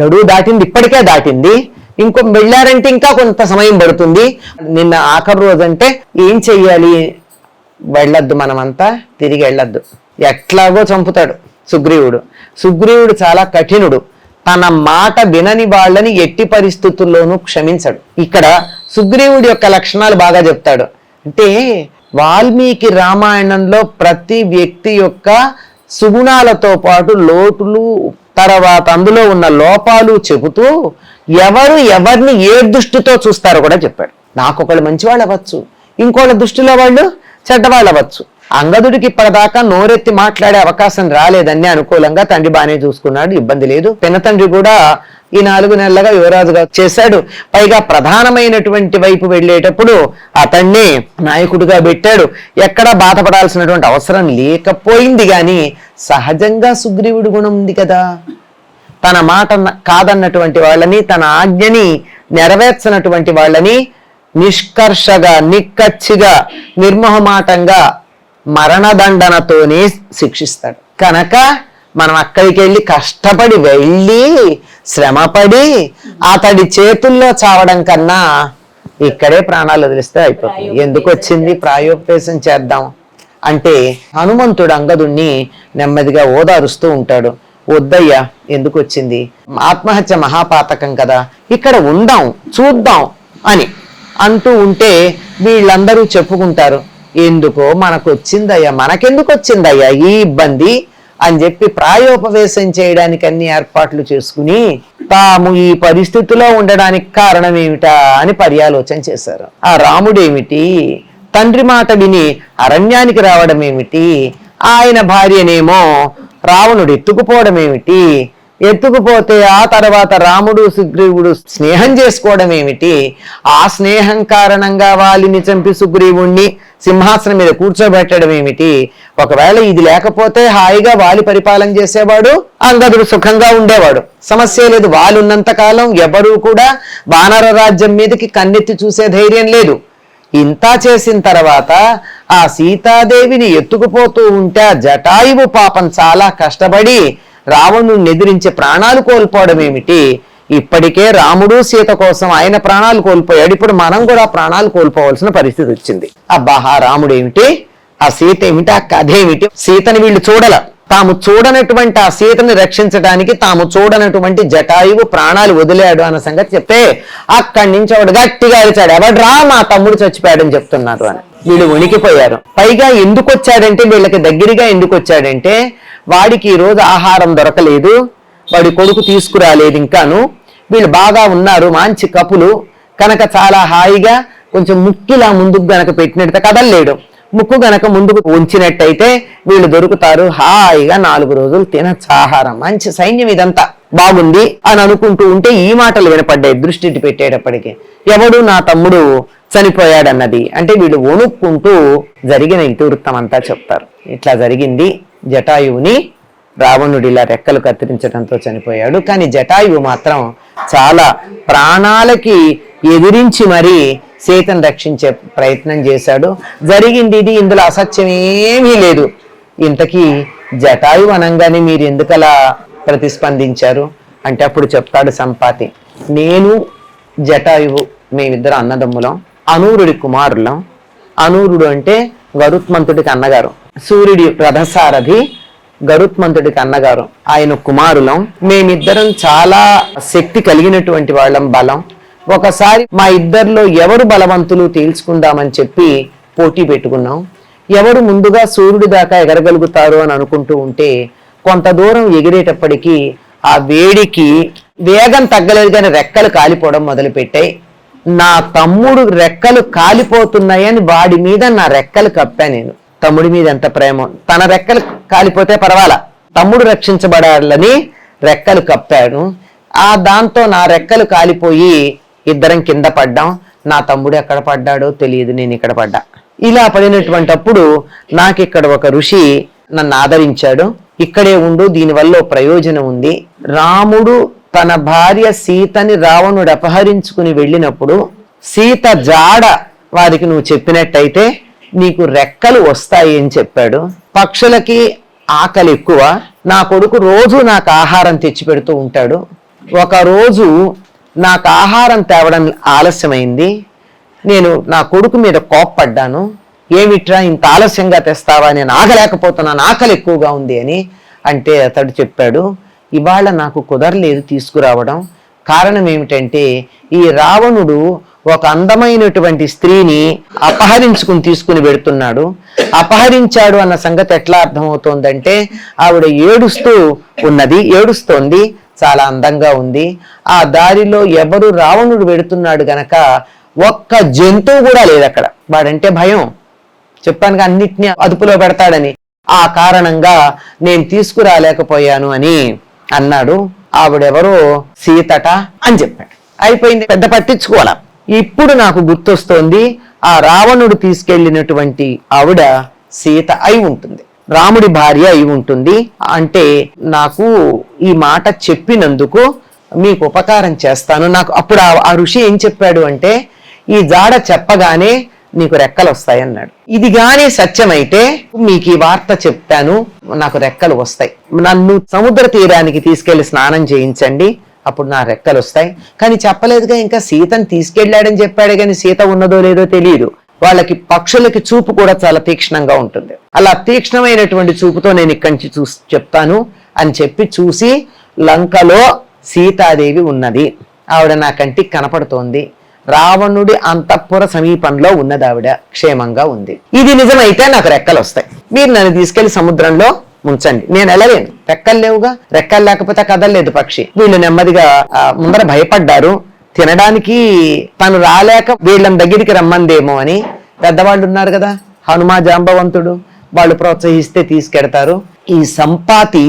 గడువు దాటింది ఇప్పటికే దాటింది. ఇంకో వెళ్ళారంటే ఇంకా కొంత సమయం పడుతుంది. నిన్న ఆఖరి రోజు అంటే ఏం చెయ్యాలి? వెళ్ళొద్దు మనమంతా తిరిగి వెళ్ళొద్దు. ఎట్లాగో చంపుతాడు సుగ్రీవుడు. సుగ్రీవుడు చాలా కఠినుడు. తన మాట వినని వాళ్ళని ఎట్టి పరిస్థితుల్లోనూ క్షమించడు. ఇక్కడ సుగ్రీవుడి యొక్క లక్షణాలు బాగా చెప్తాడు. అంటే వాల్మీకి రామాయణంలో ప్రతి వ్యక్తి యొక్క సుగుణాలతో పాటు లోటులు తర్వాత అందులో ఉన్న లోపాలు చెబుతూ ఎవరు ఎవరిని ఏ దృష్టితో చూస్తారో కూడా చెప్పాడు. నాకు ఒకళ్ళు మంచివాళ్ళు అవ్వచ్చు ఇంకోళ్ళ దృష్టిలో వాళ్ళు చెడ్డవాళ్ళు అవ్వచ్చు. అంగదుడికి ఇప్పటిదాకా నోరెత్తి మాట్లాడే అవకాశం రాలేదని అనుకూలంగా తండ్రి బాగానే చూసుకున్నాడు ఇబ్బంది లేదు. పిన్న తండ్రి కూడా ఈ నాలుగు నెలలుగా యువరాజుగా చేశాడు. పైగా ప్రధానమైనటువంటి వైపు వెళ్ళేటప్పుడు అతన్ని నాయకుడిగా పెట్టాడు. ఎక్కడా బాధపడాల్సినటువంటి అవసరం లేకపోయింది కానీ సహజంగా సుగ్రీవుడి గుణం ఉంది కదా. తన మాట కాదన్నటువంటి వాళ్ళని తన ఆజ్ఞని నెరవేర్చనటువంటి వాళ్ళని నిష్కర్షగా నిక్కచ్చిగా నిర్మోహమాటంగా మరణదండనతోనే శిక్షిస్తాడు. కనుక మనం అక్కడికి వెళ్ళి కష్టపడి వెళ్ళి శ్రమపడి అతడి చేతుల్లో చావడం కన్నా ఇక్కడే ప్రాణాలు వదిలిస్తే అయిపోతుంది. ఎందుకు వచ్చింది? ప్రాయోపదేశం చేద్దాం. అంటే హనుమంతుడు అంగదుణ్ణి నెమ్మదిగా ఓదారుస్తూ ఉంటాడు. వద్దయ్యా ఎందుకు వచ్చింది? ఆత్మహత్య మహాపాతకం కదా. ఇక్కడ ఉందాం చూద్దాం అని అంటూ ఉంటే వీళ్ళందరూ చెప్పుకుంటారు. ఎందుకో మనకు వచ్చిందయ్యా మనకెందుకు వచ్చిందయ్యా ఈ ఇబ్బంది? అని చెప్పి ప్రాయోపవేశం చేయడానికి అన్ని ఏర్పాట్లు చేసుకుని తాము ఈ పరిస్థితిలో ఉండడానికి కారణం ఏమిటా అని పర్యాలోచన చేశారు. ఆ రాముడేమిటి తండ్రి మాట విని అరణ్యానికి రావడం ఏమిటి? ఆయన భార్యనేమో రావణుడు ఎత్తుకుపోవడం ఏమిటి? ఎత్తుకుపోతే ఆ తర్వాత రాముడు సుగ్రీవుడు స్నేహం చేసుకోవడం ఏమిటి? ఆ స్నేహం కారణంగా వాలిని చంపి సుగ్రీవుణ్ణి సింహాసనం మీద కూర్చోబెట్టడం ఏమిటి? ఒకవేళ ఇది లేకపోతే హాయిగా వాలి పరిపాలన చేసేవాడు అంగదుడు సుఖంగా ఉండేవాడు. సమస్య లేదు వాలి ఉన్నంత కాలం ఎవరూ కూడా వానర రాజ్యం మీదకి కన్నెత్తి చూసే ధైర్యం లేదు. ఇంత చేసిన తర్వాత ఆ సీతాదేవిని ఎత్తుకుపోతూ ఉంటే ఆ జటాయువు పాపం చాలా కష్టపడి రావణుని ఎదిరించి ప్రాణాలు కోల్పోవడం ఏమిటి? ఇప్పటికే రాముడు సీత కోసం ఆయన ప్రాణాలు కోల్పోయాడు. ఇప్పుడు మనం కూడా ప్రాణాలు కోల్పోవలసిన పరిస్థితి వచ్చింది. అబ్బాహా రాముడు ఏమిటి? ఆ సీత ఏమిటి? ఆ కథ ఏమిటి? సీతని వీళ్ళు చూడల. తాము చూడనటువంటి ఆ సీతని రక్షించడానికి తాము చూడనటువంటి జటాయువు ప్రాణాలు వదిలాడు అన్న సంగతి చెప్తే అక్కడి నుంచి వాడు గట్టిగా అరిచాడు. ఎవడ్రా మా తమ్ముడు చచ్చిపోయాడని చెప్తున్నారు అని. వీళ్ళు వణికిపోయారు. పైగా ఎందుకు వచ్చాడంటే వీళ్ళకి దగ్గరగా ఎందుకు వచ్చాడంటే వాడికి ఈ రోజు ఆహారం దొరకలేదు వాడి కొడుకు తీసుకురాలేదు ఇంకాను. వీళ్ళు బాగా ఉన్నారు మంచి కపులు. కనుక చాలా హాయిగా కొంచెం ముక్కులా ముందుకు గనక పెట్టినట్టు కదలలేడు. ముక్కు గనక ముందుకు ఉంచినట్టయితే వీళ్ళు దొరుకుతారు హాయిగా నాలుగు రోజులు తినచ్చు ఆహారం. మంచి సైన్యం ఇదంతా. బాగుంది అని అనుకుంటూ ఉంటే ఈ మాటలు వినపడ్డాయి దృష్టి పెట్టేటప్పటికి. ఎవడు నా తమ్ముడు చనిపోయాడన్నది. అంటే వీళ్ళు వణుక్కుంటూ జరిగిన ఇతివృత్తం అంతా చెప్తారు. ఇట్లా జరిగింది. జటాయువుని రావణుడు ఇలా రెక్కలు కత్తిరించడంతో చనిపోయాడు. కానీ జటాయువు మాత్రం చాలా ప్రాణాలకి ఎదిరించి మరీ సీతను రక్షించే ప్రయత్నం చేశాడు. జరిగింది ఇది ఇందులో అసత్యం ఏమీ లేదు. ఇంతకీ జటాయు అనంగానే మీరు ఎందుకలా ప్రతిస్పందించారు? అంటే అప్పుడు చెప్తాడు సంపాతి నేను జటాయువు మేమిద్దరు అన్నదమ్ములం అనూరుడి కుమారులం. అనూరుడు అంటే గరుత్మంతుడికి అన్నగారు. సూర్యుడి రథసారథి గరుత్మంతుడికి అన్నగారు ఆయన కుమారులం. మేమిద్దరం చాలా శక్తి కలిగినటువంటి వాళ్ళం బలం. ఒకసారి మా ఇద్దరిలో ఎవరు బలవంతులు తేల్చుకుందామని చెప్పి పోటీ పెట్టుకున్నాం. ఎవరు ముందుగా సూర్యుడి దాకా ఎగరగలుగుతారు అని అనుకుంటూ ఉంటే కొంత దూరం ఎగిరేటప్పటికీ ఆ వేడికి వేగం తగ్గలేదు కానీ రెక్కలు కాలిపోవడం మొదలుపెట్టాయి. నా తమ్ముడు రెక్కలు కాలిపోతున్నాయని వాడి మీద నా రెక్కలు కప్పా నేను. తమ్ముడి మీద ఎంత ప్రేమ? తన రెక్కలు కాలిపోతే పర్వాలా? తమ్ముడు రక్షించబడాలని రెక్కలు కప్పాను ఆ దాంతో నా రెక్కలు కాలిపోయి ఇద్దరం కింద పడ్డాం. నా తమ్ముడు ఎక్కడ పడ్డాడో తెలియదు నేను ఇక్కడ పడ్డా. ఇలా పడినటువంటప్పుడు నాకు ఇక్కడ ఒక ఋషి నన్ను ఆదరించాడు. ఇక్కడే ఉండు దీనివల్ల ప్రయోజనం ఉంది. రాముడు తన భార్య సీతని రావణుడు అపహరించుకుని వెళ్ళినప్పుడు సీత జాడ వారికి నువ్వు చెప్పినట్టయితే నీకు రెక్కలు వస్తాయి అని చెప్పాడు. పక్షులకి ఆకలి ఎక్కువ. నా కొడుకు రోజు నాకు ఆహారం తెచ్చి పెడుతూ ఉంటాడు. ఒకరోజు నాకు ఆహారం తేవడం ఆలస్యమైంది. నేను నా కొడుకు మీద కోప్పడ్డాను. ఏమిట్రా ఇంత ఆలస్యంగా తెస్తావా? నేను ఆగలేకపోతున్నాను. ఆకలి ఎక్కువగా ఉంది అని అంటే అతడు చెప్పాడు. ఇవాళ నాకు కుదరలేదు తీసుకురావడం. కారణం ఏమిటంటే ఈ రావణుడు ఒక అందమైనటువంటి స్త్రీని అపహరించుకుని తీసుకుని పెడుతున్నాడు అపహరించాడు అన్న సంగతి ఎట్లా అర్థమవుతోందంటే ఆవిడ ఏడుస్తూ ఉన్నది ఏడుస్తోంది చాలా అందంగా ఉంది. ఆ దారిలో ఎవరు రావణుడు పెడుతున్నాడు గనక ఒక్క జంతువు కూడా లేదు అక్కడ. వాడంటే భయం. చెప్పాను అన్నిటినీ అదుపులో పెడతాడని. ఆ కారణంగా నేను తీసుకురాలేకపోయాను అని అన్నాడు. ఆవిడెవరో సీతట అని చెప్పాడు. అయిపోయింది. పెద్ద పట్టించుకోవాలా? ఇప్పుడు నాకు గుర్తొస్తోంది ఆ రావణుడు తీసుకెళ్ళినటువంటి ఆవిడ సీత అయి ఉంటుంది. రాముడి భార్య అయి ఉంటుంది. అంటే నాకు ఈ మాట చెప్పినందుకు మీకు ఉపకారం చేస్తాను. నాకు అప్పుడు ఆ- ఆ ఋషి ఏం చెప్పాడు అంటే ఈ జాడ చెప్పగానే నీకు రెక్కలు వస్తాయన్నాడు ఇది గానే సత్యమైతే మీకు ఈ వార్త చెప్తాను. నాకు రెక్కలు వస్తాయి. నన్ను సముద్ర తీరానికి తీసుకెళ్ళి స్నానం చేయించండి. అప్పుడు నా రెక్కలు వస్తాయి. కానీ చెప్పలేదుగా ఇంకా సీతను తీసుకెళ్ళాడని చెప్పాడే కానీ సీత ఉన్నదో లేదో తెలియదు. వాళ్ళకి పక్షులకి చూపు కూడా చాలా తీక్షణంగా ఉంటుంది. అలా తీక్షణమైనటువంటి చూపుతో నేను ఇక్కడి నుంచి చూసి చెప్తాను అని చెప్పి చూసి లంకలో సీతాదేవి ఉన్నది. ఆవిడ నా కంటికి కనపడుతోంది. రావణుడి అంతఃపుర సమీపంలో ఉన్నది ఆవిడ క్షేమంగా ఉంది. ఇది నిజమైతే నాకు రెక్కలు వస్తాయి. మీరు నన్ను తీసుకెళ్ళి సముద్రంలో ముంచండి. నేను వెళ్ళలేను రెక్కలు లేవుగా? రెక్కలు లేకపోతే కదలలేదు పక్షి. వీళ్ళు నెమ్మదిగా ముందర భయపడ్డారు. తినడానికి తను రాలేక వీళ్ళని దగ్గరికి రమ్మందేమో అని పెద్దవాళ్ళు ఉన్నారు కదా హనుమా జాంబవంతుడు వాళ్ళు ప్రోత్సహిస్తే తీసుకెడతారు. ఈ సంపాతి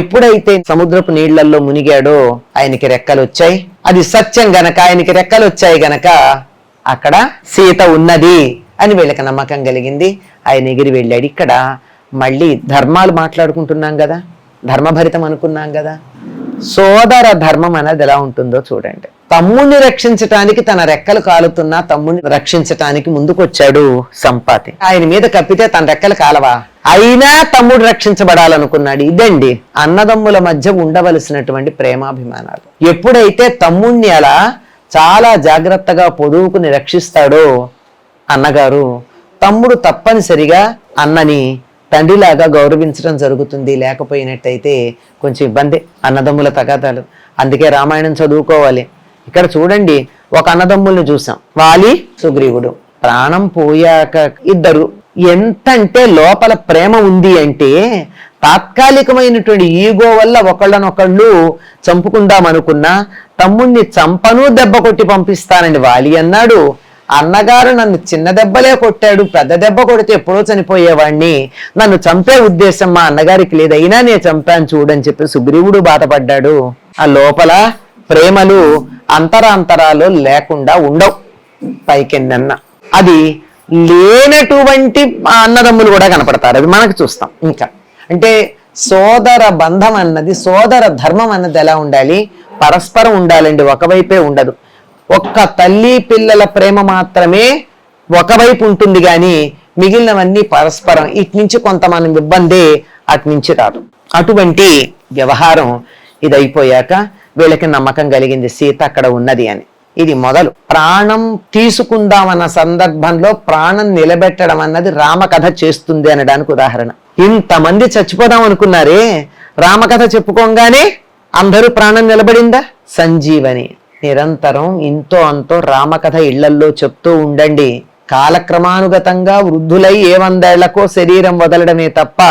ఎప్పుడైతే సముద్రపు నీళ్ళలో మునిగాడో ఆయనకి రెక్కలు వచ్చాయి. అది సత్యం గనక ఆయనకి రెక్కలు వచ్చాయి గనక అక్కడ సీత ఉన్నది అని వీళ్ళకి నమ్మకం కలిగింది. ఆయన ఎగిరి వెళ్ళాడు. ఇక్కడ మళ్ళీ ధర్మాలు మాట్లాడుకుంటున్నాం కదా ధర్మభరితం అనుకున్నాం కదా. సోదర ధర్మం అనేది ఎలా ఉంటుందో చూడండి. తమ్ముణ్ణి రక్షించటానికి తన రెక్కలు కాలుతున్నా తమ్ముణ్ణి రక్షించటానికి ముందుకొచ్చాడు సంపాతి. ఆయన మీద కప్పితే తన రెక్కలు కాలవా? అయినా తమ్ముడు రక్షించబడాలనుకున్నాడు. ఇదండి అన్నదమ్ముల మధ్య ఉండవలసినటువంటి ప్రేమాభిమానాలు. ఎప్పుడైతే తమ్ముణ్ణి అలా చాలా జాగ్రత్తగా పొదువుకుని రక్షిస్తాడో అన్నగారు తమ్ముడు తప్పనిసరిగా అన్నని తండ్రిలాగా గౌరవించడం జరుగుతుంది. లేకపోయినట్టయితే కొంచెం ఇబ్బంది. అన్నదమ్ముల తగాదాలు. అందుకే రామాయణం చదువుకోవాలి. ఇక్కడ చూడండి ఒక అన్నదమ్ముల్ని చూసాం. వాలి సుగ్రీవుడు. ప్రాణం పోయాక ఇద్దరు. ఎంతంటే లోపల ప్రేమ ఉంది అంటే తాత్కాలికమైనటువంటి ఈగో వల్ల ఒకళ్ళనొకళ్ళు చంపుకుందాం అనుకున్నా తమ్ముణ్ణి చంపను దెబ్బ కొట్టి పంపిస్తానండి వాలి అన్నాడు. అన్నగారు నన్ను చిన్న దెబ్బలే కొట్టాడు పెద్ద దెబ్బ కొడితే ఎప్పుడో చనిపోయేవాడిని నన్ను చంపే ఉద్దేశం మా అన్నగారికి లేదైనా నేను చంపాను చూడని చెప్పి సుగ్రీవుడు బాధపడ్డాడు. ఆ లోపల ప్రేమలు అంతరాంతరాలు లేకుండా ఉండవు. పైకిందన్న అది లేనటువంటి అన్నదమ్ములు కూడా కనపడతారు. అది మనకు చూస్తాం ఇంకా. అంటే సోదర బంధం అన్నది సోదర ధర్మం అన్నది ఎలా ఉండాలి? పరస్పరం ఉండాలండి ఒకవైపే ఉండదు. ఒక్క తల్లి పిల్లల ప్రేమ మాత్రమే ఒకవైపు ఉంటుంది కానీ మిగిలినవన్నీ పరస్పరం. ఇటు నుంచి కొంత మనం ఇబ్బంది అటు నుంచి రాదు. అటువంటి వ్యవహారం ఇది అయిపోయాక వీళ్ళకి నమ్మకం కలిగింది సీత అక్కడ ఉన్నది అని. ఇది మొదలు. ప్రాణం తీసుకుందామన్న సందర్భంలో ప్రాణం నిలబెట్టడం అన్నది రామకథ చేస్తుంది అనడానికి ఉదాహరణ. ఇంతమంది చచ్చిపోదాం అనుకున్నారే? రామకథ చెప్పుకోగానే అందరూ ప్రాణం నిలబడిందా? సంజీవని. నిరంతరం ఇంతో అంతో రామకథ ఇళ్ళల్లో చెప్తూ ఉండండి. కాలక్రమానుగతంగా వృద్ధులై ఏ వందేళ్ళకో శరీరం వదలడమే తప్ప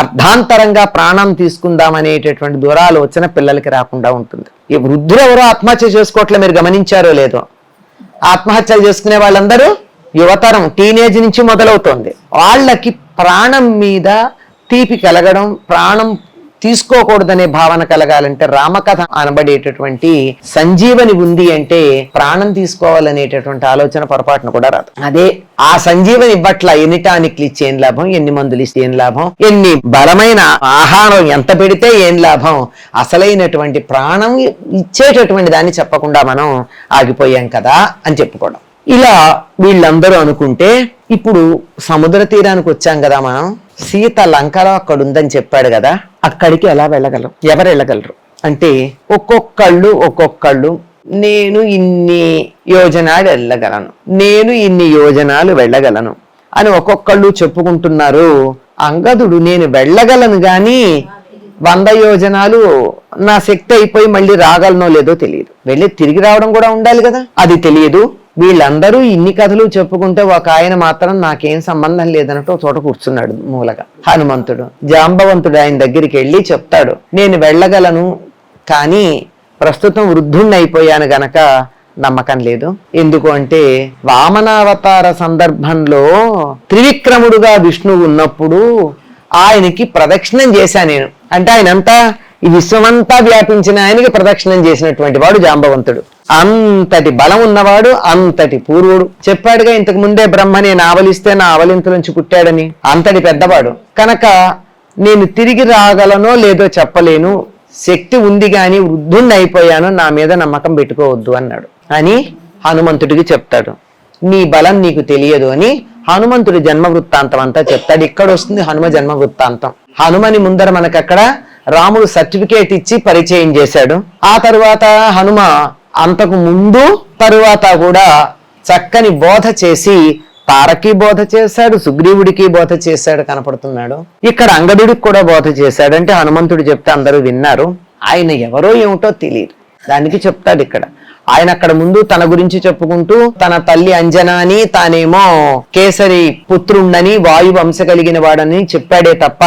అర్ధాంతరంగా ప్రాణం తీసుకుందామనేటటువంటి దురాలోచన పిల్లలకి రాకుండా ఉంటుంది. ఈ వృద్ధులు ఎవరో ఆత్మహత్య చేసుకోవట్లే మీరు గమనించారో లేదో? ఆత్మహత్యలు చేసుకునే వాళ్ళందరూ యువతరం టీనేజ్ నుంచి మొదలవుతోంది. వాళ్ళకి ప్రాణం మీద తీపి కలగడం ప్రాణం తీసుకోకూడదనే భావన కలగాలంటే రామకథ అనబడేటటువంటి సంజీవని ఉంది అంటే ప్రాణం తీసుకోవాలనేటటువంటి ఆలోచన పొరపాటున కూడా రాదు. అదే ఆ సంజీవని ఇవ్వట్ల ఎన్ని టానిక్లు ఇచ్చి ఏం లాభం? ఎన్ని మందులు ఇస్తే ఏం లాభం? ఎన్ని బలమైన ఆహారం ఎంత పెడితే ఏం లాభం? అసలైనటువంటి ప్రాణం ఇచ్చేటటువంటి దాన్ని చెప్పకుండా మనం ఆగిపోయాం కదా అని చెప్పుకోవడం. ఇలా వీళ్ళందరూ అనుకుంటే ఇప్పుడు సముద్ర తీరానికి వచ్చాం కదా మనం. సీత లంకలో అక్కడ ఉందని చెప్పాడు కదా అక్కడికి ఎలా వెళ్ళగలం ఎవరు వెళ్ళగలరు? అంటే ఒక్కొక్కళ్ళు ఒక్కొక్కళ్ళు నేను ఇన్ని యోజనాలు వెళ్ళగలను నేను ఇన్ని యోజనాలు వెళ్ళగలను అని ఒక్కొక్కళ్ళు చెప్పుకుంటున్నారు. అంగదుడు నేను వెళ్ళగలను కానీ వంద యోజనాలు నా శక్తి అయిపోయి మళ్ళీ రాగలనో లేదో తెలియదు. వెళ్ళి తిరిగి రావడం కూడా ఉండాలి కదా? అది తెలియదు. వీళ్ళందరూ ఇన్ని కథలు చెప్పుకుంటే ఒక ఆయన మాత్రం నాకేం సంబంధం లేదన్నట్టు ఒక చోట కూర్చున్నాడు మూలగా. హనుమంతుడు. జాంబవంతుడు ఆయన దగ్గరికి వెళ్ళి చెప్తాడు నేను వెళ్ళగలను కానీ ప్రస్తుతం వృద్ధుణ్ణి అయిపోయాను గనక నమ్మకం లేదు. ఎందుకు అంటే వామనావతార సందర్భంలో త్రివిక్రముడుగా విష్ణువు ఉన్నప్పుడు ఆయనకి ప్రదక్షిణం చేశా నేను. అంటే ఆయనంతా ఈ విశ్వమంతా వ్యాపించిన ఆయనకి ప్రదక్షిణం చేసినటువంటి వాడు జాంబవంతుడు. అంతటి బలం ఉన్నవాడు అంతటి పూర్వుడు. చెప్పాడుగా ఇంతకు ముందే బ్రహ్మ నేను ఆవలిస్తే నా ఆవలింత నుంచి పుట్టాడని. అంతటి పెద్దవాడు. కనుక నేను తిరిగి రాగలనో లేదో చెప్పలేను. శక్తి ఉంది కానీ వృద్ధుణ్ణి అయిపోయాను. నా మీద నమ్మకం పెట్టుకోవద్దు అన్నాడు. అని హనుమంతుడికి చెప్తాడు. నీ బలం నీకు తెలియదు అని హనుమంతుడి జన్మ వృత్తాంతం అంతా చెప్తాడు. ఇక్కడ వస్తుంది హనుమ జన్మ వృత్తాంతం హనుమని ముందర మనకు అక్కడ రాముడు సర్టిఫికేట్ ఇచ్చి పరిచయం చేశాడు. ఆ తర్వాత హనుమ అంతకు ముందు తరువాత కూడా చక్కని బోధ చేసి తారకి బోధ చేశాడు సుగ్రీవుడికి బోధ చేశాడు కనపడుతున్నాడు. ఇక్కడ అంగదుడికి కూడా బోధ చేశాడు. అంటే హనుమంతుడు చెప్తే అందరూ విన్నారు. ఆయన ఎవరో ఏమిటో తెలియదు. దానికి చెప్తాడు ఇక్కడ. ఆయన అక్కడ ముందు తన గురించి చెప్పుకుంటూ తన తల్లి అంజనాని తానేమో కేసరి పుత్రుండని వాయు వంశ కలిగిన వాడని చెప్పాడే తప్ప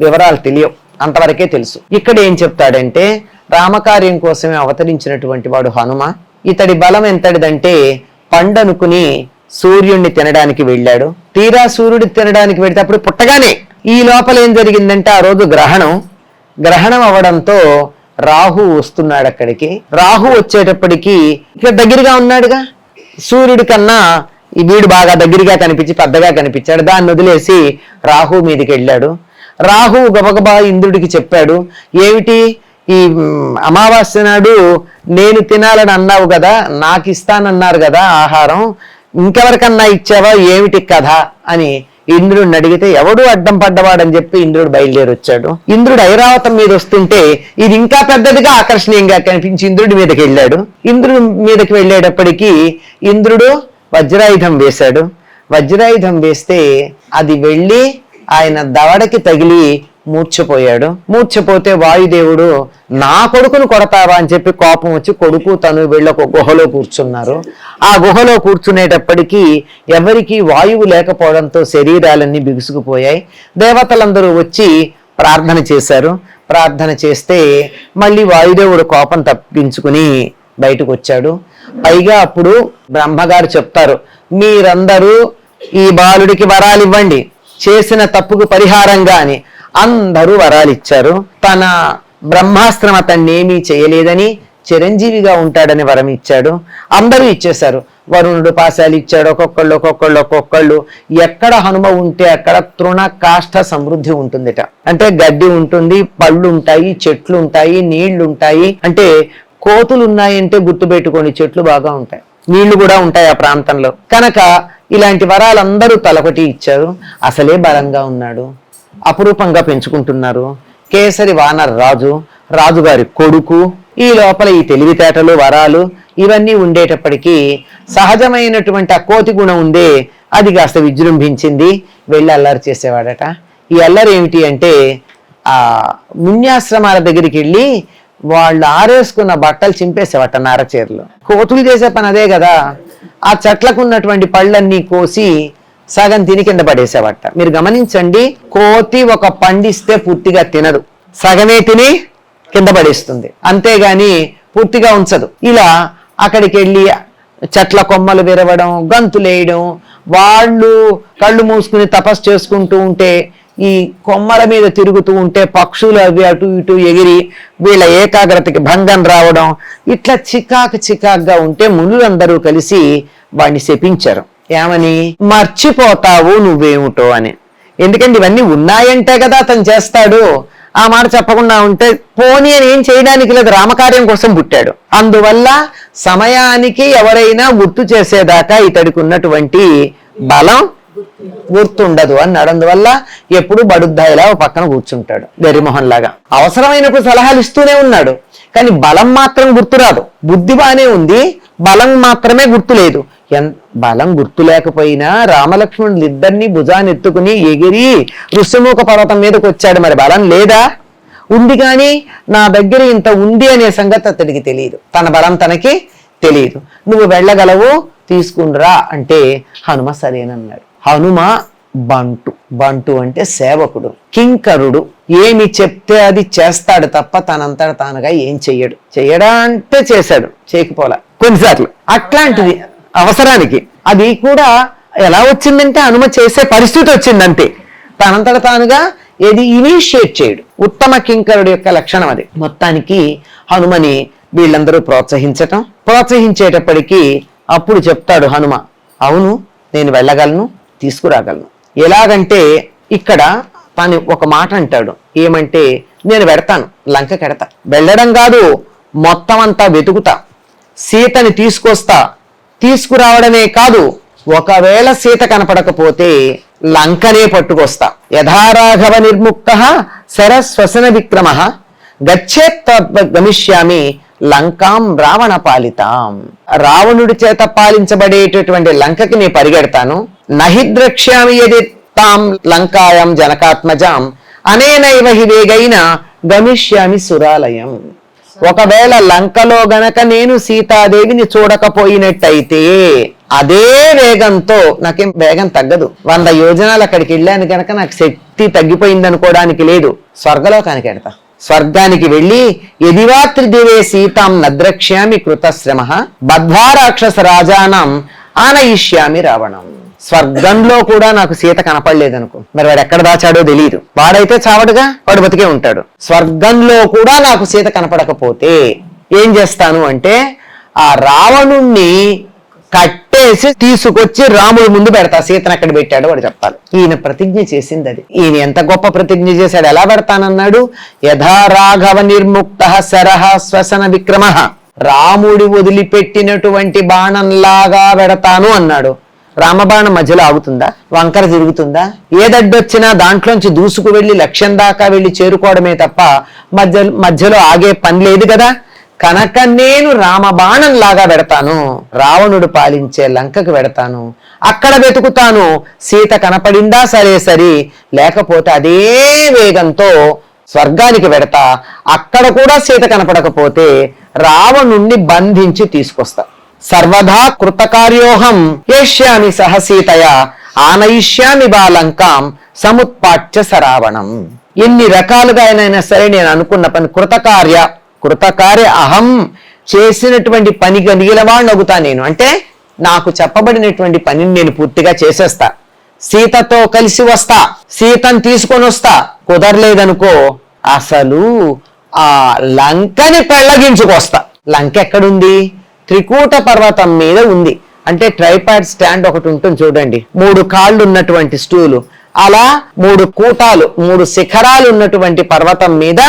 వివరాలు తెలియవు. అంతవరకే తెలుసు. ఇక్కడ ఏం చెప్తాడంటే రామకార్యం కోసమే అవతరించినటువంటి వాడు హనుమ. ఇతడి బలం ఎంతటిదంటే పండనుకుని సూర్యుడిని తినడానికి వెళ్ళాడు. తీరా సూర్యుడి తినడానికి వెళితే అప్పుడు పుట్టగానే ఈ లోపల ఏం జరిగిందంటే? ఆ రోజు గ్రహణం. గ్రహణం అవడంతో రాహు వస్తున్నాడు అక్కడికి. రాహు వచ్చేటప్పటికి ఇక్కడ దగ్గరగా ఉన్నాడుగా. సూర్యుడి కన్నా ఈ వీడు బాగా దగ్గరగా కనిపించి పెద్దగా కనిపించాడు. దాన్ని వదిలేసి రాహు మీదకి వెళ్ళాడు. రాహు గబగబా ఇంద్రుడికి చెప్పాడు ఏమిటి? ఈ అమావాస్య నాడు నేను తినాలని అన్నావు కదా నాకు ఇస్తానన్నారు కదా ఆహారం ఇంకెవరికన్నా ఇచ్చావా ఏమిటి కథ అని ఇంద్రుడిని అడిగితే ఎవడు అడ్డం పడ్డవాడని చెప్పి ఇంద్రుడు బయలుదేరి వచ్చాడు ఇంద్రుడు ఐరావతం మీద వస్తుంటే ఇది ఇంకా పెద్దదిగా ఆకర్షణీయంగా కనిపించి ఇంద్రుడి మీదకి వెళ్ళాడు. ఇంద్రుడి మీదకి వెళ్ళేటప్పటికీ ఇంద్రుడు వజ్రాయుధం వేశాడు. వజ్రాయుధం వేస్తే అది వెళ్ళి ఆయన దవడకి తగిలి మూర్ఛపోయాడు. మూర్ఛపోతే వాయుదేవుడు నా కొడుకును కొడతావా? అని చెప్పి కోపం వచ్చి కొడుకు తను వీళ్ళ ఒక గుహలో కూర్చున్నారు. ఆ గుహలో కూర్చునేటప్పటికీ ఎవరికి వాయువు లేకపోవడంతో శరీరాలన్నీ బిగుసుకుపోయాయి. దేవతలందరూ వచ్చి ప్రార్థన చేశారు. ప్రార్థన చేస్తే మళ్ళీ వాయుదేవుడు కోపం తప్పించుకుని బయటకు వచ్చాడు పైగా అప్పుడు బ్రహ్మగారు చెప్తారు మీరందరూ ఈ బాలుడికి వరాలు ఇవ్వండి చేసిన తప్పుకు పరిహారంగా అని. అందరూ వరాలు ఇచ్చారు తన బ్రహ్మాస్త్రం అతన్ని ఏమీ చేయలేదని చిరంజీవిగా ఉంటాడని వరం ఇచ్చాడు అందరూ ఇచ్చేశారు. వరుణుడు పాశాలు ఇచ్చాడు ఒక్కొక్కళ్ళు ఒక్కొక్కళ్ళు ఒక్కొక్కళ్ళు. ఎక్కడ హనుమ ఉంటే అక్కడ తృణ కాష్ట సమృద్ధి ఉంటుందిట. అంటే గడ్డి ఉంటుంది పళ్ళు ఉంటాయి చెట్లు ఉంటాయి నీళ్ళు ఉంటాయి. అంటే కోతులు ఉన్నాయంటే గుర్తుపెట్టుకోండి చెట్లు బాగా ఉంటాయి. నీళ్ళు కూడా ఉంటాయి ఆ ప్రాంతంలో. కనుక ఇలాంటి వరాలందరూ తలకొటి ఇచ్చారు. అసలే బలంగా ఉన్నాడు. అపురూపంగా పెంచుకుంటున్నారు. కేసరి వానర్ రాజు రాజుగారి కొడుకు ఈ లోపల ఈ తెలివితేటలు వరాలు ఇవన్నీ ఉండేటప్పటికీ సహజమైనటువంటి ఆ కోతి గుణం ఉందే అది కాస్త విజృంభించింది వెళ్ళి అల్లరి చేసేవాడట. ఈ అల్లరి ఏమిటి అంటే ఆ మున్యాశ్రమాల దగ్గరికి వెళ్ళి వాళ్ళు ఆరేసుకున్న బట్టలు చింపేసేవట నారచీరలు. కోతులు చేసే పని అదే కదా. ఆ చెట్లకు ఉన్నటువంటి పళ్ళన్నీ కోసి సగం తిని కింద పడేసేవట. మీరు గమనించండి కోతి ఒక పండిస్తే పూర్తిగా తినదు. సగమే తిని కింద పడేస్తుంది. అంతేగాని పూర్తిగా ఉంచదు. ఇలా అక్కడికి వెళ్ళి చెట్ల కొమ్మలు విరవడం గంతులేయడం వాళ్ళు కళ్ళు మూసుకుని తపస్సు చేసుకుంటూ ఉంటే ఈ కొమ్మల మీద తిరుగుతూ ఉంటే పక్షులు అవి అటు ఇటు ఎగిరి వీళ్ళ ఏకాగ్రతకి భంగం రావడం ఇట్లా చికాకు చికాకుగా ఉంటే మునులందరూ కలిసి వాడిని శపించారు. ఏమని? మర్చిపోతావు నువ్వేమిటో అని. ఎందుకంటే ఇవన్నీ ఉన్నాయంటే కదా అతను చేస్తాడు. ఆ మాట చెప్పకుండా ఉంటే పోనీ అని ఏం చేయడానికి లేదు. రామకార్యం కోసం పుట్టాడు. అందువల్ల సమయానికి ఎవరైనా గుర్తు చేసేదాకా ఇతడికి ఉన్నటువంటి బలం గుర్తుండదు అన్నాడు. అందువల్ల ఎప్పుడు బడుద్దాయిలా ఓ పక్కన కూర్చుంటాడు గరిమోహన్ లాగా. అవసరమైనప్పుడు సలహాలు ఇస్తూనే ఉన్నాడు. కానీ బలం మాత్రం గుర్తురాదు. బుద్ధి బానే ఉంది. బలం మాత్రమే గుర్తులేదు. ఎంత బలం గుర్తు లేకపోయినా రామలక్ష్మణులు ఇద్దరినీ భుజాన్ని ఎత్తుకుని ఎగిరి ఋషిముఖ పర్వతం మీదకి వచ్చాడు. మరి బలం లేదా? ఉంది కానీ నా దగ్గర ఇంత ఉంది అనే సంగతి అతడికి తెలియదు. తన బలం తనకి తెలియదు. నువ్వు వెళ్ళగలవు తీసుకునిరా అంటే హనుమ సరేనన్నాడు. హనుమ బంటు. బంటు అంటే సేవకుడు. కింకరుడు. ఏమి చెప్తే అది చేస్తాడు తప్ప తనంతట తానుగా ఏం చెయ్యడు. చెయ్యడా అంటే చేశాడు. చేయకపోలా. కొన్నిసార్లు. అట్లాంటిది. అవసరానికి. అది కూడా ఎలా వచ్చిందంటే హనుమ చేసే పరిస్థితి వచ్చిందంతే. తనంతట తానుగా ఏది ఇనిషియేట్ చేయడు. ఉత్తమ కింకరుడు యొక్క లక్షణం అది. మొత్తానికి హనుమని వీళ్ళందరూ ప్రోత్సహించటం. ప్రోత్సహించేటప్పటికీ అప్పుడు చెప్తాడు హనుమ అవును నేను వెళ్ళగలను తీసుకురాగలను. ఎలాగంటే ఇక్కడ తను ఒక మాట అంటాడు. ఏమంటే నేను వెడతాను లంక కెడతా. వెళ్ళడం కాదు మొత్తం అంతా వెతుకుతా. సీతని తీసుకొస్తా తీసుకురావడమే కాదు ఒకవేళ సీత కనపడకపోతే లంకనే పట్టుకొస్తా. యథారాఘవ నిర్ముక్త శరస్వసన విక్రమ గచ్చేత్ గమిష్యామి లంకాం రావణ పాలితాం. రావణుడి చేత పాలించబడేటటువంటి లంకకి నేను పరిగెడతాను. నహిద్రక్ష్యామి యది తాం లంకాయం జనకాత్మజాం అనేనైవ హి వేగైన గమిష్యామి సురాలయం. ఒకవేళ లంకలో గనక నేను సీతాదేవిని చూడకపోయినట్టయితే అదే వేగంతో నాకేం వేగం తగ్గదు. వంద యోజనాలు అక్కడికి వెళ్ళాను గనక నాకు శక్తి తగ్గిపోయింది అనుకోవడానికి లేదు. స్వర్గలోకానికి వెడతా స్వర్గానికి వెళ్ళి యదివాత్రి దివే సీతాం నద్రక్ష్యామి కృతశ్రమ బద్వారాక్షస రాజానం ఆనయిష్యామి రావణం. స్వర్గంలో కూడా నాకు సీత కనపడలేదనుకో. మరి వాడు ఎక్కడ దాచాడో తెలియదు వాడైతే చావడుగా వాడు బతికే ఉంటాడు. స్వర్గంలో కూడా నాకు సీత కనపడకపోతే ఏం చేస్తాను అంటే ఆ రావణుణ్ణి కట్టేసి తీసుకొచ్చి రాముడి ముందు పెడతా. సీతను అక్కడ పెట్టాడు వాడు చెప్పాలి. ఈయన ప్రతిజ్ఞ చేసింది అది ఈయన ఎంత గొప్ప ప్రతిజ్ఞ చేశాడు. ఎలా పెడతానన్నాడు? యథా రాఘవ నిర్ముక్త శరహ శ్వసన విక్రమ. రాముడి వదిలిపెట్టినటువంటి బాణంలాగా పెడతాను అన్నాడు. రామబాణం మధ్యలో ఆగుతుందా? వంకర తిరుగుతుందా? ఏదడ్డొచ్చినా దాంట్లోంచి దూసుకు వెళ్ళి లక్ష్యం దాకా వెళ్ళి చేరుకోవడమే తప్ప మధ్య మధ్యలో ఆగే పని లేదు కదా? కనుక నేను రామబాణం లాగా పెడతాను. రావణుడు పాలించే లంకకు పెడతాను. అక్కడ వెతుకుతాను. సీత కనపడిందా? సరే సరి. లేకపోతే అదే వేగంతో స్వర్గానికి వెడతా అక్కడ కూడా సీత కనపడకపోతే రావణుణ్ణి బంధించి తీసుకొస్తా. సర్వదా కృతకార్యోహం ఏష్యామి సహసీతయ ఆనయిష్యామి బాలంకాం సముత్పాట్య సరావణం. ఎన్ని రకాలుగా అయినైనా సరే నేను అనుకున్న పని కృతకార్య కృతకార్య అహం చేసినటువంటి పని కలిగిన అవుతా నేను. అంటే నాకు చెప్పబడినటువంటి పనిని నేను పూర్తిగా చేసేస్తా. సీతతో కలిసి వస్తా సీతను తీసుకొని వస్తా. కుదరలేదనుకో అసలు ఆ లంకని పెళ్ళగించుకొస్తా. లంక ఎక్కడుంది? త్రికూట పర్వతం మీద ఉంది. అంటే ట్రైపాడ్ స్టాండ్ ఒకటి ఉంటుంది చూడండి. మూడు కాళ్ళు ఉన్నటువంటి స్టూలు. అలా మూడు కూటాలు మూడు శిఖరాలు ఉన్నటువంటి పర్వతం మీద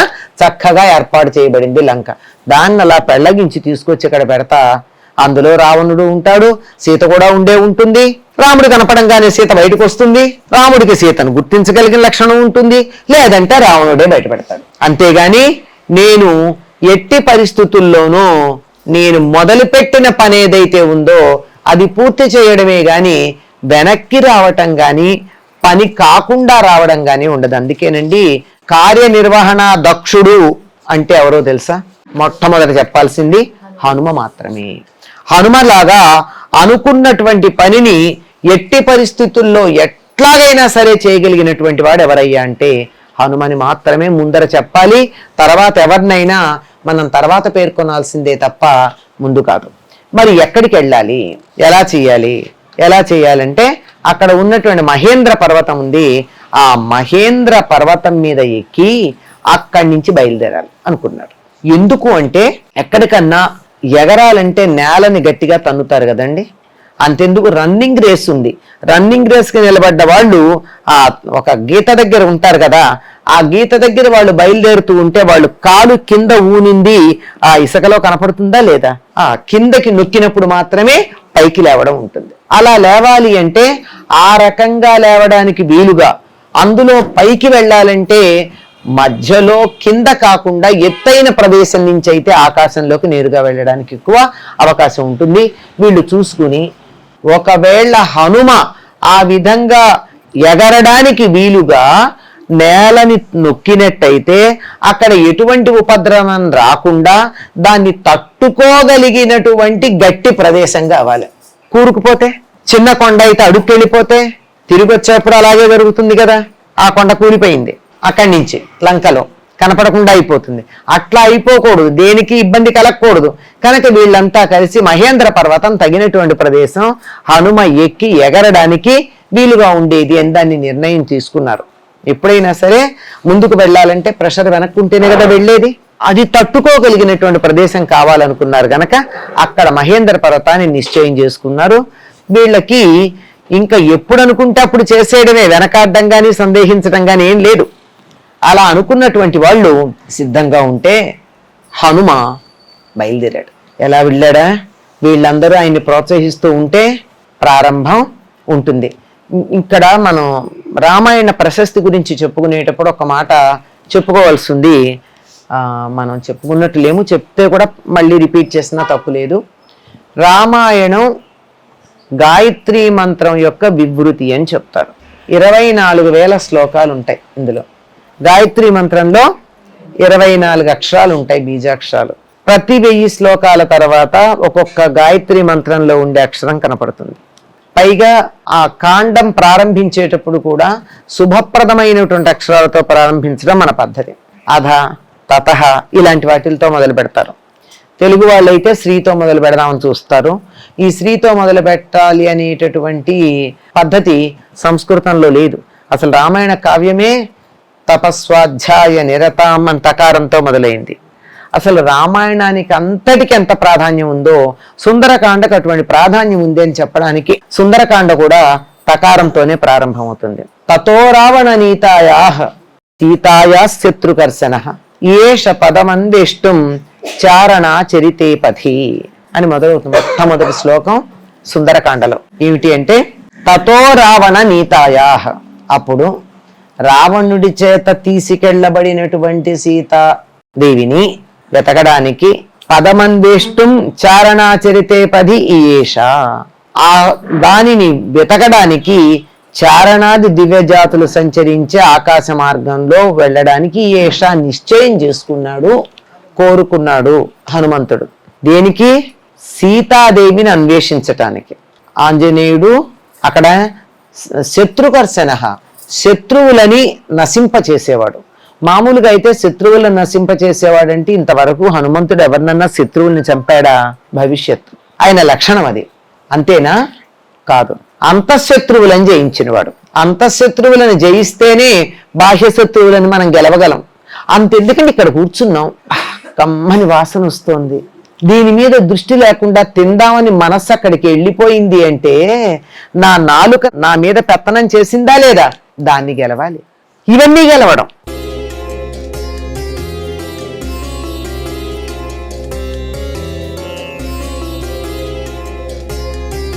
చక్కగా ఏర్పాటు చేయబడింది లంక. దాన్ని అలా పెళ్ళగించి తీసుకొచ్చి ఇక్కడ పెడతా అందులో రావణుడు ఉంటాడు సీత కూడా ఉండే ఉంటుంది. రాముడు కనపడంగానే సీత బయటకు వస్తుంది. రాముడికి సీతను గుర్తించగలిగిన లక్షణం ఉంటుంది. లేదంటే రావణుడే బయటపెడతాడు. అంతేగాని నేను ఎట్టి పరిస్థితుల్లోనూ నేను మొదలుపెట్టిన పని ఏదైతే ఉందో అది పూర్తి చేయడమే గాని వెనక్కి రావటం గాని పని కాకుండా రావడం గాని ఉండదు. అందుకేనండి కార్యనిర్వహణ దక్షుడు అంటే ఎవరో తెలుసా? మొట్టమొదట చెప్పాల్సింది హనుమ మాత్రమే. హనుమలాగా అనుకున్నటువంటి పనిని ఎట్టి పరిస్థితుల్లో ఎట్లాగైనా సరే చేయగలిగినటువంటి వాడు ఎవరయ్యా అంటే హనుమని మాత్రమే ముందర చెప్పాలి. తర్వాత ఎవరినైనా మనం తర్వాత పేర్కొనాల్సిందే తప్ప ముందు కాదు. మరి ఎక్కడికి వెళ్ళాలి? ఎలా చేయాలి? ఎలా చేయాలంటే అక్కడ ఉన్నటువంటి మహేంద్ర పర్వతం ఉంది. ఆ మహేంద్ర పర్వతం మీద ఎక్కి అక్కడి నుంచి బయలుదేరాలి అనుకున్నారు ఎందుకు అంటే ఎక్కడికన్నా ఎగరాలంటే నేలని గట్టిగా తన్నుతారు కదండి. అంతెందుకు రన్నింగ్ రేస్ ఉంది. రన్నింగ్ రేస్కి నిలబడ్డ వాళ్ళు ఆ ఒక గీత దగ్గర ఉంటారు కదా ఆ గీత దగ్గర వాళ్ళు బయలుదేరుతూ ఉంటే వాళ్ళు కాలు కింద ఊనింది. ఆ ఇసుకలో కనపడుతుందా లేదా? ఆ కిందకి నొక్కినప్పుడు మాత్రమే పైకి లేవడం ఉంటుంది. అలా లేవాలి అంటే ఆ రకంగా లేవడానికి వీలుగా అందులో పైకి వెళ్ళాలంటే మధ్యలో కింద కాకుండా ఎత్తైన ప్రదేశం నుంచి అయితే ఆకాశంలోకి నేరుగా వెళ్ళడానికి ఎక్కువ అవకాశం ఉంటుంది. వీళ్ళు చూసుకుని ఒకవేళ హనుమ ఆ విధంగా ఎగరడానికి వీలుగా నేలని నొక్కినట్టయితే అక్కడ ఎటువంటి ఉపద్రవం రాకుండా దాన్ని తట్టుకోగలిగినటువంటి గట్టి ప్రదేశం కావాలి. కూరుకుపోతే చిన్న కొండ అయితే అడుక్కెళ్ళిపోతే తిరిగి వచ్చేప్పుడు అలాగే జరుగుతుంది కదా. ఆ కొండ కూలిపోయింది. అక్కడి నుంచి లంకలో కనపడకుండా అయిపోతుంది. అట్లా అయిపోకూడదు. దేనికి ఇబ్బంది కలగకూడదు. కనుక వీళ్ళంతా కలిసి మహేంద్ర పర్వతం తగినటువంటి ప్రదేశం హనుమ ఎక్కి ఎగరడానికి వీలుగా ఉండేది అని దాన్ని నిర్ణయం తీసుకున్నారు. ఎప్పుడైనా సరే ముందుకు వెళ్ళాలంటే ప్రెషర్ వెనక్కుంటేనే కదా వెళ్ళేది. అది తట్టుకోగలిగినటువంటి ప్రదేశం కావాలనుకున్నారు గనక అక్కడ మహేంద్ర పర్వతాన్ని నిశ్చయం చేసుకున్నారు. వీళ్ళకి ఇంకా ఎప్పుడు అనుకుంటే అప్పుడు చేసేయడమే వెనకాడడం కానీ సందేహించడం కానీ ఏం లేదు. అలా అనుకున్నటువంటి వాళ్ళు సిద్ధంగా ఉంటే హనుమ బయలుదేరాడు. ఎలా వెళ్ళాడా? వీళ్ళందరూ ఆయన్ని ప్రోత్సహిస్తూ ఉంటే ప్రారంభం ఉంటుంది. ఇక్కడ మనం రామాయణ ప్రశస్తి గురించి చెప్పుకునేటప్పుడు ఒక మాట చెప్పుకోవాల్సి ఉంది చెప్పుకున్నట్టు మనం చెప్పుకున్నట్లేము చెప్తే కూడా మళ్ళీ రిపీట్ చేసినా తప్పు లేదు. రామాయణం గాయత్రి మంత్రం యొక్క వివృతి అని చెప్తారు. ఇరవై నాలుగు వేల శ్లోకాలు ఉంటాయి ఇందులో. గాయత్రి మంత్రంలో ఇరవై నాలుగు అక్షరాలు ఉంటాయి బీజాక్షరాలు. ప్రతి వెయ్యి శ్లోకాల తర్వాత ఒక్కొక్క గాయత్రి మంత్రంలో ఉండే అక్షరం కనపడుతుంది. పైగా ఆ కాండం ప్రారంభించేటప్పుడు కూడా శుభప్రదమైనటువంటి అక్షరాలతో ప్రారంభించడం మన పద్ధతి. అధ తతహ ఇలాంటి వాటిలతో మొదలు పెడతారు. తెలుగు వాళ్ళైతే శ్రీతో మొదలు పెడదామని చూస్తారు. ఈ శ్రీతో మొదలు పెట్టాలి అనేటటువంటి పద్ధతి సంస్కృతంలో లేదు. అసలు రామాయణ కావ్యమే తపస్వాధ్యాయ నిరతాం అని తకారంతో మొదలైంది. అసలు రామాయణానికి అంతటికి ఎంత ప్రాధాన్యం ఉందో సుందరకాండకు అటువంటి ప్రాధాన్యం ఉంది అని చెప్పడానికి సుందరకాండ కూడా తకారంతోనే ప్రారంభమవుతుంది. తతో రావణ నీతాయా సీతాయా శత్రుకర్శన ఏష పదమందేష్టం చారణ చరితే పథి అని మొదలవుతుంది మొట్టమొదటి శ్లోకం సుందరకాండలో. ఏమిటి అంటే తతో రావణ నీతాయా అప్పుడు రావణుడి చేత తీసుకెళ్ళబడినటువంటి సీతాదేవిని వెతకడానికి పదమందేష్టం చారణాచరితే పది ఈయేష. ఆ దానిని వెతకడానికి చారణాది దివ్యజాతులు సంచరించే ఆకాశ మార్గంలో వెళ్ళడానికి ఈయేష నిశ్చయం చేసుకున్నాడు కోరుకున్నాడు హనుమంతుడు. దేనికి? సీతాదేవిని అన్వేషించటానికి. ఆంజనేయుడు అక్కడ శత్రుకర్శన శత్రువులని నశింపచేసేవాడు. మామూలుగా అయితే శత్రువులను నశింపచేసేవాడంటే ఇంతవరకు హనుమంతుడు ఎవరినన్నా శత్రువుల్ని చంపాడా? భవిష్యత్తు ఆయన లక్షణం అది. అంతేనా? కాదు. అంతఃశత్రువులను జయించినవాడు. అంతఃశత్రువులను జయిస్తేనే బాహ్య శత్రువులను మనం గెలవగలం. అంతెందుకంటే ఇక్కడ కూర్చున్నాం? కమ్మని వాసన వస్తోంది. దీని మీద దృష్టి లేకుండా తిందామని మనస్సు అక్కడికి వెళ్ళిపోయింది అంటే నా నాలుక నా మీద పెత్తనం చేసిందా లేదా? దాన్ని గెలవాలి. ఇవన్నీ గెలవడం.